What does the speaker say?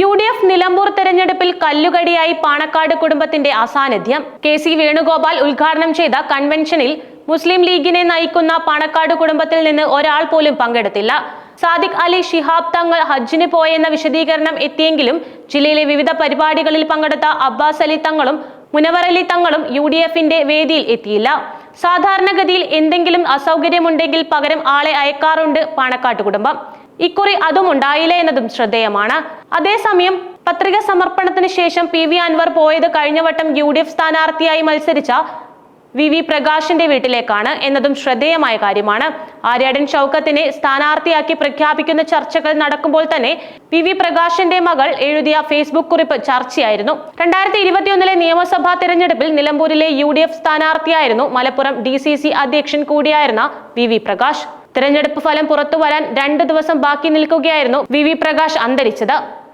U D F Nilambur തെരഞ്ഞെടുപ്പിൽ കല്ലുകടിയായി പാണക്കാട് കുടുംബത്തിന്റെ അസാന്നിധ്യം. K C Venugopal ഉദ്ഘാടനം ചെയ്ത കൺവെൻഷനിൽ മുസ്ലിം ലീഗിനെ നയിക്കുന്ന പാണക്കാട് കുടുംബത്തിൽ നിന്ന് ഒരാൾ പോലും പങ്കെടുത്തില്ല. സാദിഖ് അലി ഷിഹാബ് തങ്ങൾ ഹജ്ജിന് പോയെന്ന വിശദീകരണം എത്തിയെങ്കിലും ജില്ലയിലെ വിവിധ പരിപാടികളിൽ പങ്കെടുത്ത അബ്ബാസ് അലി തങ്ങളും മുനവർ അലി തങ്ങളും യു ഡി എഫിന്റെ വേദിയിൽ എത്തിയില്ല. സാധാരണഗതിയിൽ എന്തെങ്കിലും അസൗകര്യമുണ്ടെങ്കിൽ പകരം ആളെ അയക്കാറുണ്ട് പാണക്കാട്ട് കുടുംബം. ഇക്കുറി അതും ഉണ്ടായില്ല എന്നതും ശ്രദ്ധേയമാണ്. അതേസമയം പത്രിക സമർപ്പണത്തിന് ശേഷം പി വി അൻവർ പോയത് കഴിഞ്ഞ വട്ടം യു ഡി എഫ് സ്ഥാനാർത്ഥിയായി മത്സരിച്ച വി വി പ്രകാശിന്റെ വീട്ടിലേക്കാണ് എന്നതും ശ്രദ്ധേയമായ കാര്യമാണ്. ആര്യാടൻ ഷൗക്കത്തിനെ സ്ഥാനാർത്ഥിയാക്കി പ്രഖ്യാപിക്കുന്ന ചർച്ചകൾ നടക്കുമ്പോൾ തന്നെ വി വി പ്രകാശിന്റെ മകൾ എഴുതിയ ഫേസ്ബുക്ക് കുറിപ്പ് ചർച്ചയായിരുന്നു. രണ്ടായിരത്തി ഇരുപത്തിയൊന്നിലെ നിയമസഭാ തെരഞ്ഞെടുപ്പിൽ നിലമ്പൂരിലെ യു ഡി എഫ് സ്ഥാനാർത്ഥിയായിരുന്നു മലപ്പുറം ഡി സി സി അധ്യക്ഷൻ കൂടിയായിരുന്ന വി വി പ്രകാശ്. തെരഞ്ഞെടുപ്പ് ഫലം പുറത്തു വരാൻ രണ്ട് ദിവസം ബാക്കി നിൽക്കുകയായിരുന്നു വി വി പ്രകാശ് അന്തരിച്ചത്.